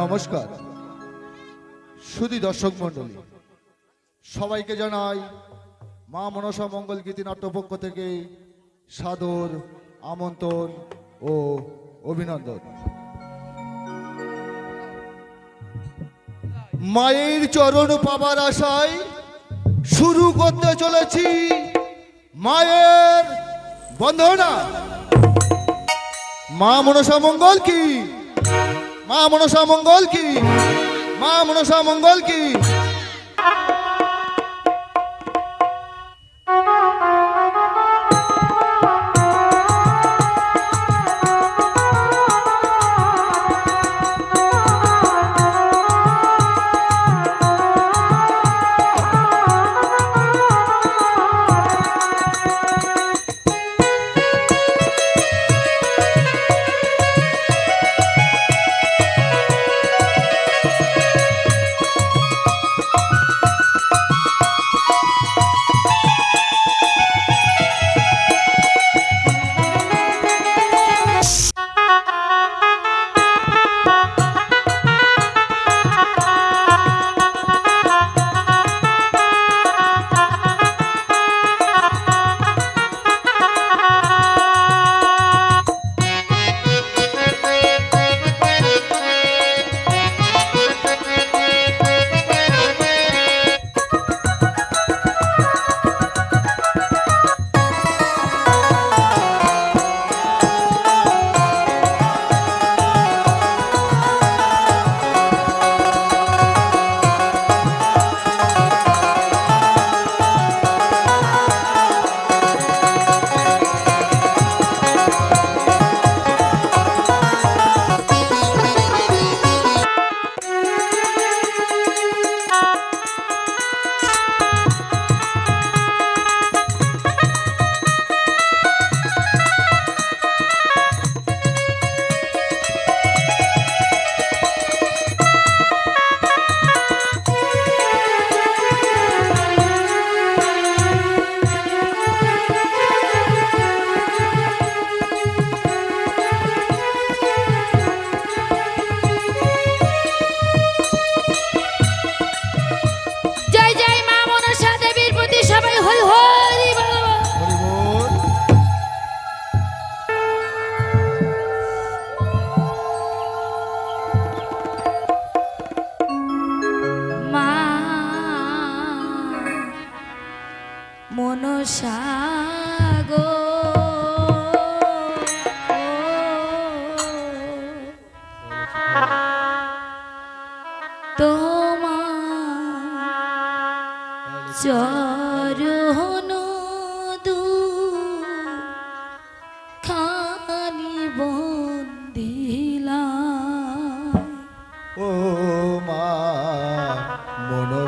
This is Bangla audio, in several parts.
নমস্কার। সুধী দর্শক মণ্ডলী, সবাইকে জানাই মা মনসা মঙ্গল গীতি নাট্যপক্ষ থেকে সাদর আমন্ত্রণ ও অভিনন্দন। মায়ের চরণ পাবার আশায় শুরু করতে চলেছি মায়ের বন্দনা। মা মনসা মঙ্গল কি? মা মনসা মঙ্গল কি? মা মনসা মঙ্গল কি?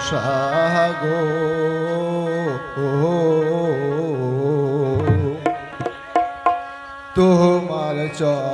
মনসা গো তোমার চরণ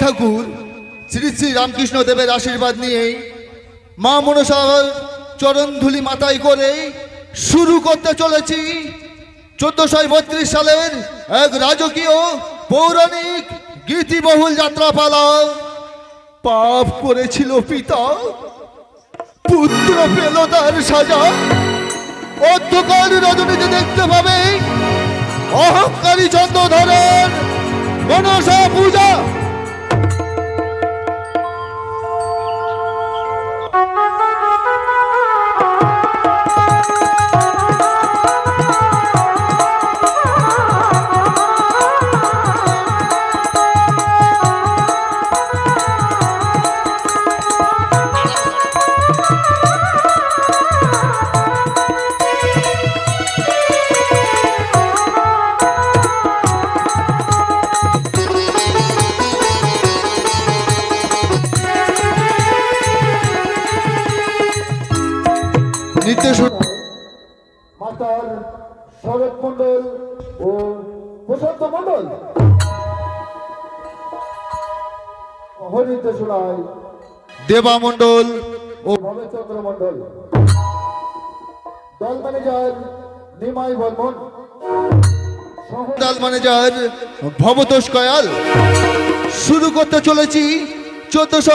ঠাকুর, শ্রী শ্রী রামকৃষ্ণ দেবের আশীর্বাদ নিয়েই মা মনসার চরণ ধুলি মাথায় করে শুরু করতে চলেছি। চোদ্দশো বত্রিশ সালের এক রাজকীয় পৌরাণিক গীতিবহুল যাত্রাপালা। পাপ করেছিল পিতা, পুত্র পেল তার সাজা। অন্ধকার রজনীতে দেখতে পাবে, অহংকারী চন্দ্রধরের মনসা পূজা। Música নির্দেশনা মাতার শরৎ মন্ডল ও প্রশান্ত মন্ডল নির্দেশনায় দেবা মন্ডল ও ভবেশচন্দ্র মন্ডল দল ম্যানেজার নিমাই বর্মন। দল ম্যানেজার ভবতোষ কয়াল। শুরু করতে চলেছি চোদ্দশো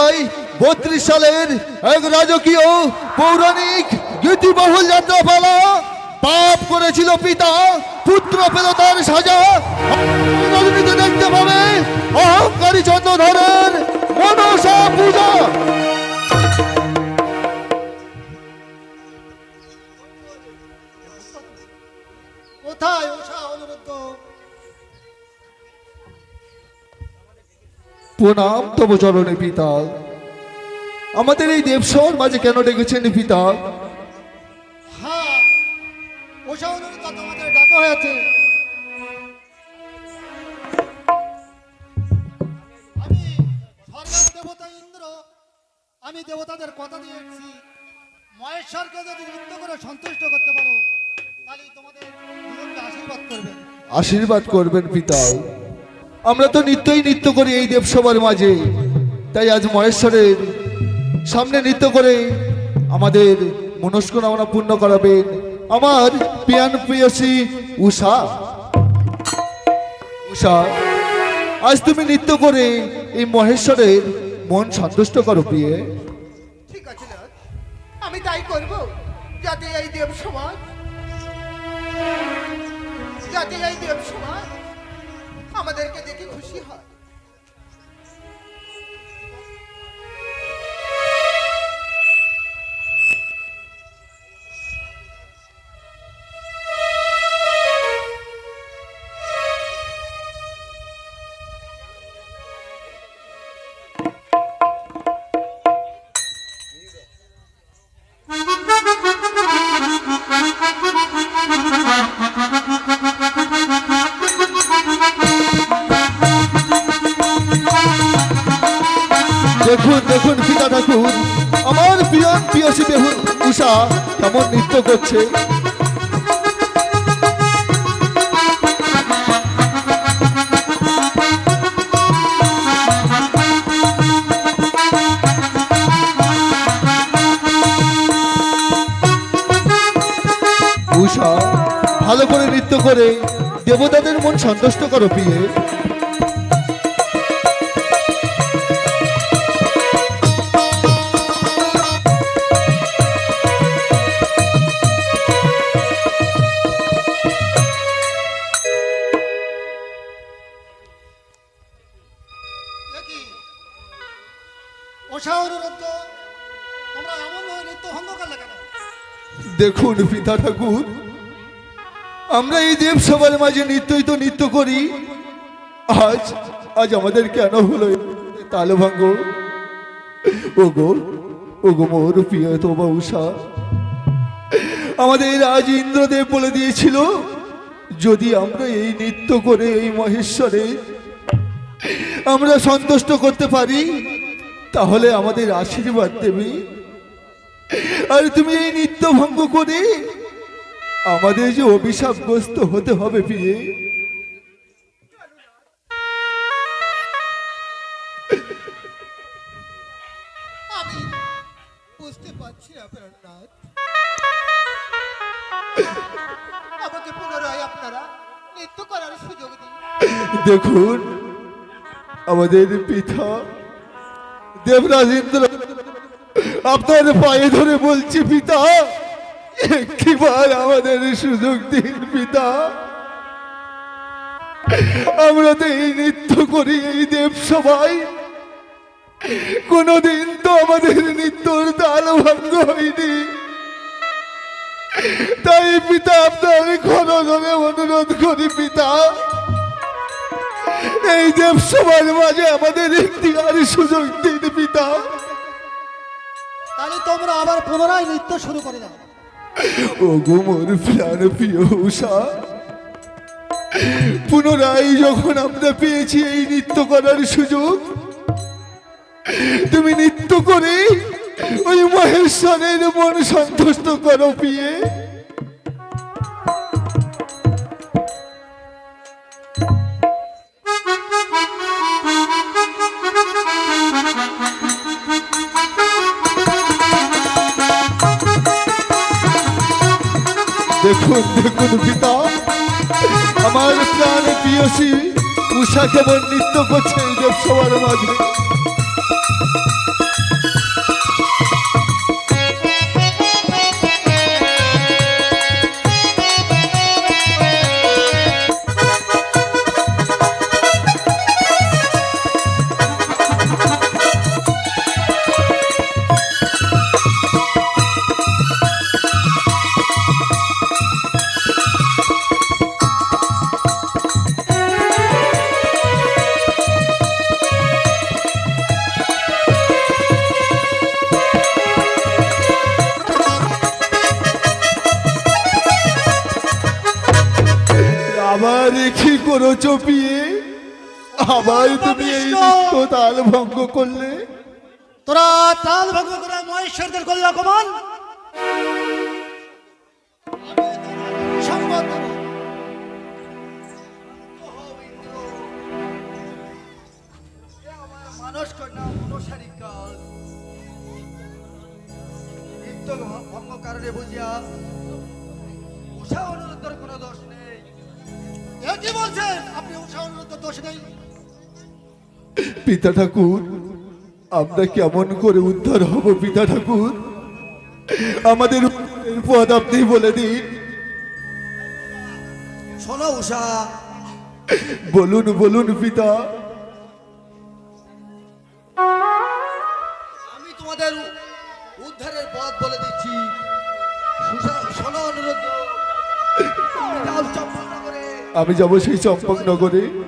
বত্রিশ সালের এক রাজকীয় পৌরাণিক গীতিবহুল যাত্রাপালা পাপ করেছিল পিতা, পুত্র পেল তার সাজা। দেখতে পাবে অহংকারী চন্দ্রধরের মনসা পূজা। কোথায় প্রণাম তব চরণে পিতা। আমাদের এই দেবসর মাঝে কেন ডেকেছেন পিতা? হ্যাঁ অনুরুদ্ধ তোমাদের ডাকা হয়েছে। আমি দেবতা ইন্দ্র আমি দেবতাদের কথা দিয়ে এসেছি মহেশ্বরকে যদি নৃত্য করে সন্তুষ্ট করতে পারো তাহলে তোমাদের আশীর্বাদ করবেন। আশীর্বাদ করবেন পিতা। আমরা তো নিত্যই নৃত্য করি এই দেবসভার মাঝে। তাই আজ মহেশ্বরের সামনে নৃত্য করে আমাদের মনস্কামনা পূর্ণ করাবেন আমার পিয়ান প্রিয়সী উষা। উষা, আজ তুমি নৃত্য করে এই মহেশ্বরের মন সন্তুষ্ট করো প্রিয়ে। ঠিক আছে আমি তাই করব, যাতে এই দেব সমাজ, যাতে এই দেব সমাজ আমাদেরকে দেখে খুশি হয়। উষা কেমন নৃত্য করছে? ভালো করে নৃত্য করে দেবতাদের মন সন্তুষ্ট করো প্রিয়ে। দেখুন পিতা ঠাকুর, আমরা এই দেব সবার মাঝে নিত্যই তো নৃত্য করি। আজ আজ আমাদের কেন হলো তাল ভাঙ্গ? ওগো ওগো মোর প্রিয় তোমা উষা আমাদের আজ ইন্দ্রদেব বলে দিয়েছিল, যদি আমরা এই নৃত্য করে এই মহেশ্বরে আমরা সন্তুষ্ট করতে পারি তাহলে আমাদের আশীর্বাদ দেবে। আর তুমি এই নিত্য ভঙ্গ করে আমাদের যে অভিশাপগ্রস্ত হতে হবে আমি বুঝতে পারছি আমাকে পুনরায় আপনারা নৃত্য করার সুযোগ দিন। দেখুন আমাদের পিতা দেবরাজ ইন্দ্র, আপনার পায়ে ধরে বলছি, পিতা, একটিবার আমাদের সুযোগ দিন, পিতা। আমরা তো এই নৃত্য করি এই দেব সবাই। কোনদিন তো আমাদের নৃত্যর তাল ভঙ্গ হয়নি। তাই পিতা, আপনার ঘনে অনুরোধ করি, পিতা। এই দেব সবার মাঝে আমাদের একটি আর সুযোগ দিন পিতা তাহলে তোমরা আবার পুনরায় নৃত্য শুরু করে দাও। ও গো মোর প্রাণ প্রিয় উষা পুনরায় যখন আমরা পেয়েছি এই নৃত্য করার সুযোগ তুমি নৃত্য করে ওই মহেশ্বরের মন সন্তুষ্ট করো পিয়ে। আমার প্রাণ প্রিয়সী উষা কেমন নৃত্য করছে এই দেবসভার মাঝে। তাল ভঙ্গ করলে? তোরা তাল ভঙ্গ করে মহেশ্বরদের করলে অপমান। মানুষ কন্যা অনুসারী কাল নিত্য ভঙ্গ কারণে বুঝিয়া উষা অনুরোধের কোনো দোষ নেই। এ কি বলছেন? আপনি উষা অনুরোধ দোষ নেই। পিতা ঠাকুর আমরা কেমন করে উদ্ধার হব পিতা ঠাকুর আমাদের পদ আপনি বলে দিন। শোনো উষা বলুন বলুন পিতা। আমি তোমাদের উদ্ধারের পথ বলে দিচ্ছি। শোনো অনুরোধ। আমি যাব সেই চম্পকনগরে। চার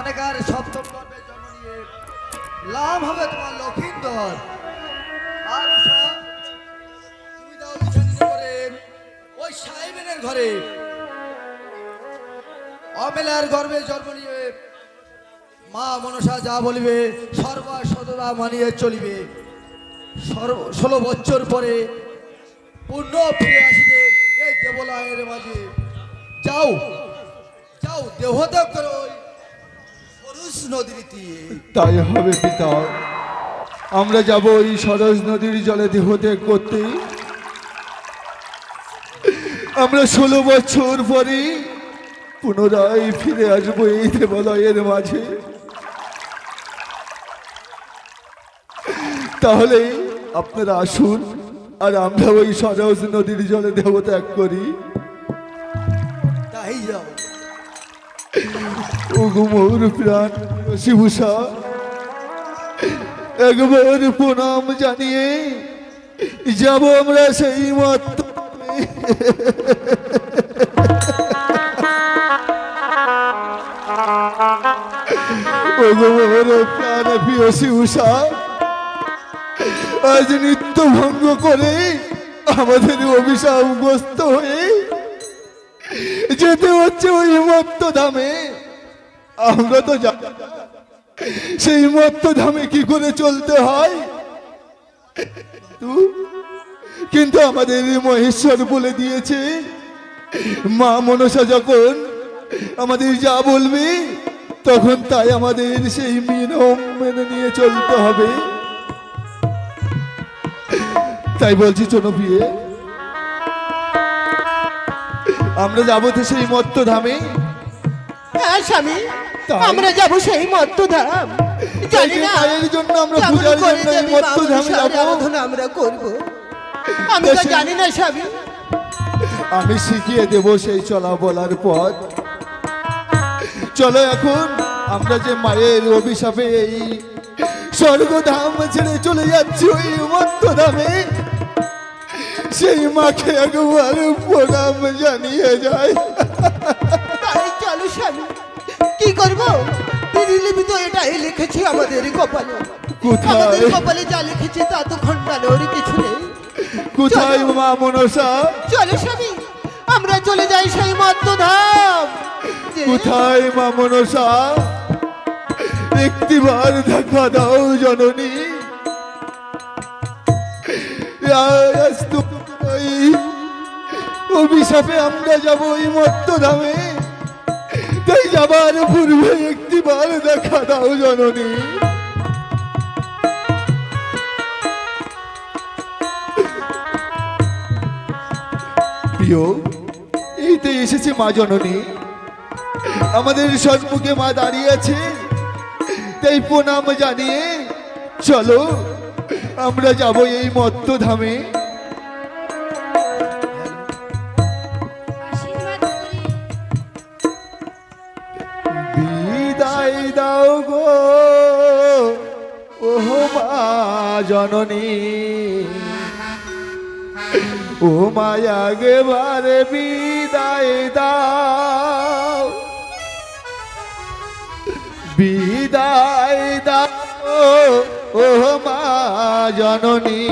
অনেকার সপ্তম গর্ভে জন্ম নিয়ে লাভ হবে তোমার লক্ষিন্দর। আর ওই সাহেবের ঘরে। অমেলার গর্ভে জন্ম নিয়ে মা মনসা যা বলিবে সর্বা সদা মানিয়ে চলিবে। ষোলো বছর পরে পূর্ণ ফিরে আসিবে এই দেবলায়ের মাঝে। যাও যাও দেহত্যাগ করো ওই সরুষ নদীর তীরে তাই হবে পিতা। আমরা যাব এই সরজ নদীর জলে দেহত্যাগ করতে। আমরা ষোলো বছর পরে পুনরায় ফিরে আসব এই দেবালয়ের মাঝে। তাহলে আপনারা আসুন আর আমরা ওই সরস নদীর জলে দেহ ত্যাগ করি। ওগুমোর প্রাণ, শিবুষা, একবার প্রণাম জানিয়ে যাব আমরা সেই প্রাণ, প্রিয় শিবুষা, আজ নিত্য ভঙ্গ করে আমাদের অভিশাপগ্রস্ত হয়ে যেতে হচ্ছে ওই মত্ত ধামে। আমরা তো জানি সেই মত্ত ধামে কি করে চলতে হয়? কিন্তু আমাদের মহেশ্বর বলে দিয়েছে, মা মনসা যখন আমাদের যা বলবে, তখন তাই আমাদের সেই নিয়ম মেনে নিয়ে চলতে হবে। তাই বলছি চলো বিয়ে আমরা যাব তো সেই মত্ত ধামে হ্যাঁ স্বামী? আমরা যাব সেই মত্ত ধাম জানি না মায়ের জন্য আমরা পূজার জন্য এই মত্ত ধামে আমরা করব। আমি তো জানি না স্বামী। আমি শিখিয়ে দেব সেই চলা বলার পথ। চলো এখন আমরা যে মায়ের অভিশাপে এই স্বর্গধাম ছেড়ে চলে যাচ্ছি ওই মত্ত ধামে সেই মাকে একবার প্রণাম জানিয়ে যায় তাই চলো স্বামী কি করব দিদিলিপি তো এটাই লিখেছি আমাদের কপালে কোথায়? আমাদের কপালে যা লিখেছি তা তো খণ্ডানোর কিছু নেই কোথায় মা মনসা চলো স্বামী আমরা চলে যাই সেই মত্ত ধাম কোথায় মা মনসা একটিবার দেখা দাও জননী আজ তো ওই অভিশাপে আমরা যাব ওই মত্ত ধামে তাই যাবার পূর্বে একটিবার দেখা দাও জননী। প্রিয় এই তো এসেছে মা জননী। আমাদের সম্মুখে মা দাঁড়িয়ে আছে। তাই প্রণাম জানিয়ে, চলো, আমরা যাব এই মত্ত ধামে জননী। ও মায়া গেবারে বিদায় দাও। বিদায় দাও ও মা জননী।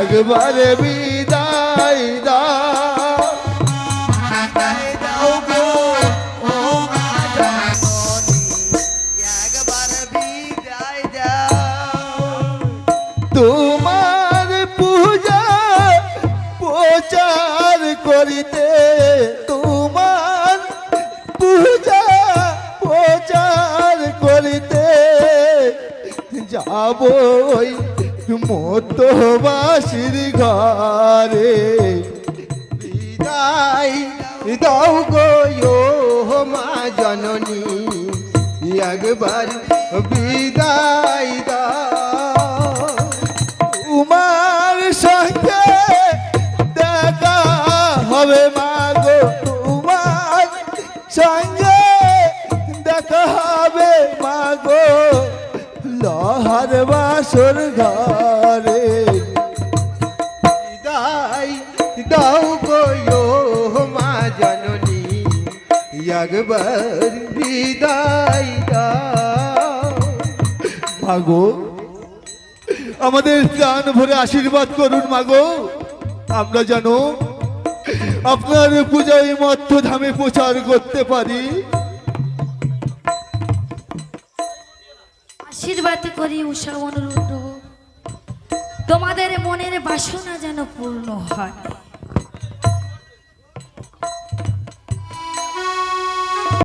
একবারে বিদায় দাও। যাব ওই মতবাসীর ঘরে। বিদায় দাও গো মা জননী একবার বিদায় দাও। উমার সঙ্গে লহার বাসর ঘরে। বিদায় দাও গো ও মা জননী একবার বিদায় মাগো আমাদের প্রাণ ভরে আশীর্বাদ করুন মাগো। আমরা জানো আপনার পূজায় মত্ত ধামে প্রচার করতে পারি। আশীর্বাদ করি উষা অনুরুদ্ধ তোমাদের মনের বাসনা যেন পূর্ণ হয়।